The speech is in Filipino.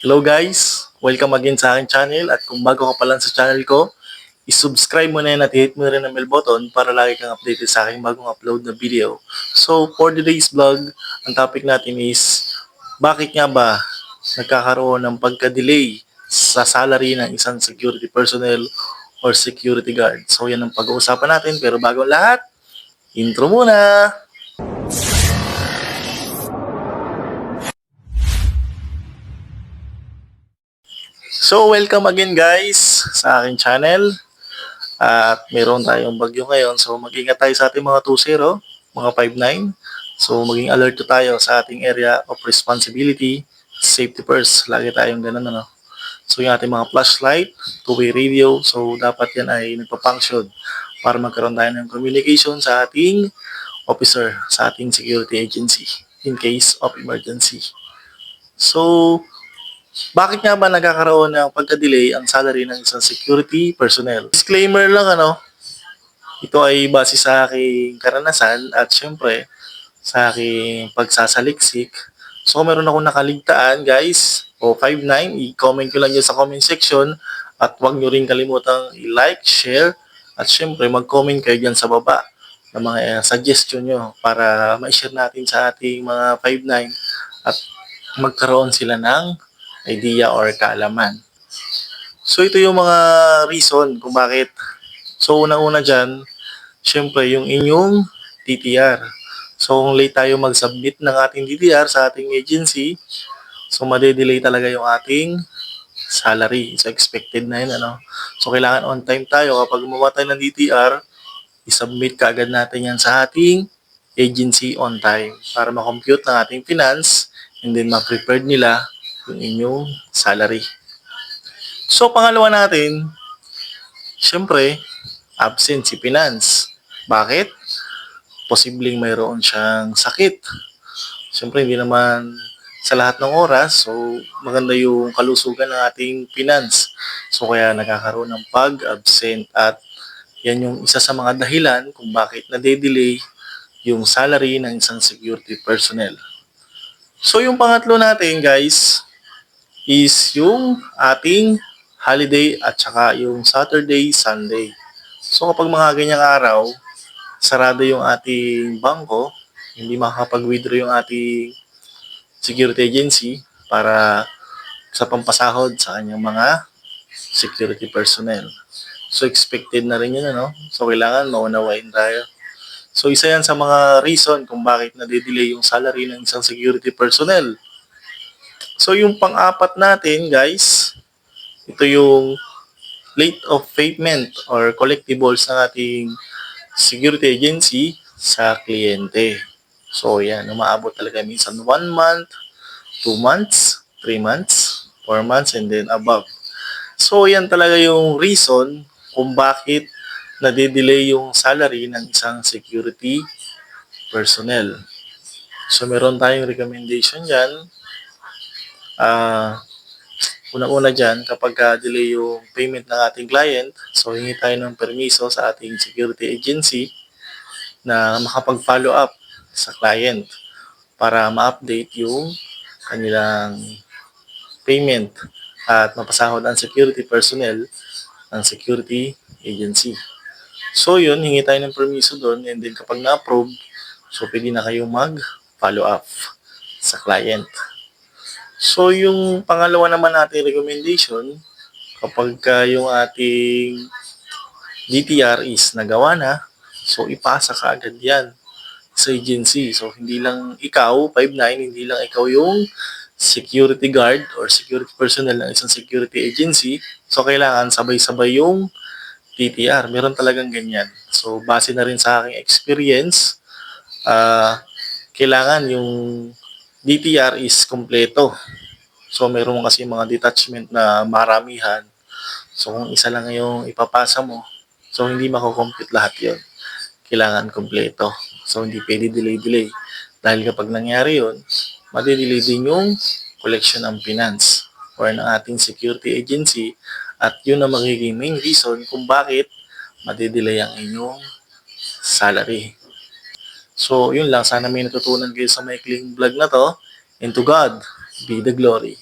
Hello guys! Welcome again sa aking channel at kung bago ka pa lang sa channel ko, isubscribe mo na yan at hit mo rin ang bell button para lagi kang updated sa aking bagong upload na video. So for today's vlog, ang topic natin is bakit nga ba nagkakaroon ng pagka-delay sa salary ng isang security personnel or security guard. So yan ang pag-uusapan natin pero bago lahat, intro muna! So, welcome again guys sa aking channel. At meron tayong bagyo ngayon. So, mag-ingat tayo sa ating mga 2-0, mga 5-9. So, maging alert tayo sa ating area of responsibility. Safety first. Lagi tayong ganun, ano. So, yung ating mga flashlight, two-way radio. So, dapat yan ay nagpa-function para magkaroon tayo ng communication sa ating officer, sa ating security agency in case of emergency. So, bakit nga ba nagkakaroon ng pagka-delay ang salary ng isang security personnel? Disclaimer lang ano, ito ay base sa aking karanasan at syempre sa aking pagsasaliksik. So meron akong nakaligtaan guys, o 59, i-comment ko lang dyan sa comment section. At huwag nyo rin kalimutang i-like, share. At syempre mag-comment kayo dyan sa baba ng mga eh, suggestion nyo para ma-share natin sa ating mga 59 at magkaroon sila ng idea or kaalaman. So ito yung mga reason kung bakit. So una-una dyan, syempre yung inyong DTR. So kung late tayo mag-submit ng ating DTR sa ating agency, so madedelay talaga yung ating salary. So expected na yun, ano. So kailangan on time tayo. Kapag gumawa tayo ng DTR, isubmit kaagad natin yan sa ating agency on time para ma-compute ng ating finance and then ma-prepared nila yung inyong salary. So, pangalawa natin, syempre, absent si finance. Bakit? Posibleng mayroon siyang sakit. Syempre, hindi naman sa lahat ng oras, so maganda yung kalusugan ng ating finance. So, kaya nagkakaroon ng pag-absent at yan yung isa sa mga dahilan kung bakit nade-delay yung salary ng isang security personnel. So, yung pangatlo natin, guys, is yung ating holiday at saka yung Saturday, Sunday. So kapag mga ganyang araw, sarado yung ating bangko, hindi makakapag-withdraw yung ating security agency para sa pampasahod sa kanyang mga security personnel. So expected na rin yun, ano? So kailangan maunawain tayo. So isa yan sa mga reason kung bakit nade-delay yung salary ng isang security personnel. So yung pang-apat natin, guys, ito yung late of payment or collectibles ng ating security agency sa kliyente. So yan, umaabot talaga minsan 1 month, 2 months, 3 months, 4 months, and then above. So yan talaga yung reason kung bakit nade-delay yung salary ng isang security personnel. So meron tayong recommendation dyan Ah, una-una dyan, kapag ka delay yung payment ng ating client, so hingi tayo ng permiso sa ating security agency na makapag-follow up sa client para ma-update yung kanilang payment at mapasahod ang security personnel ng security agency. So yun, hingi tayo ng permiso doon and then kapag na-approve, so pwede na kayong mag-follow up sa client. So, yung pangalawa naman natin recommendation, kapag ka yung ating DTR is nagawa na, so ipasa ka agad yan sa agency. So, hindi lang ikaw, 5'9", hindi lang ikaw yung security guard or security personnel ng isang security agency. So, kailangan sabay-sabay yung DTR. Meron talagang ganyan. So, base na rin sa aking experience, ah kailangan yung DTR is kompleto. So, meron kasi mga detachment na maramihan. So, kung isa lang yung ipapasa mo, so hindi mako-compute lahat yon Kailangan kompleto. So, hindi pwede delay-delay. Dahil kapag nangyari yon madidelay din yung collection ng finance or ng ating security agency at yun ang magiging main reason kung bakit madidelay ang inyong salary. So, yun lang. Sana may natutunan kayo sa maikling vlog na to. And to God be the glory.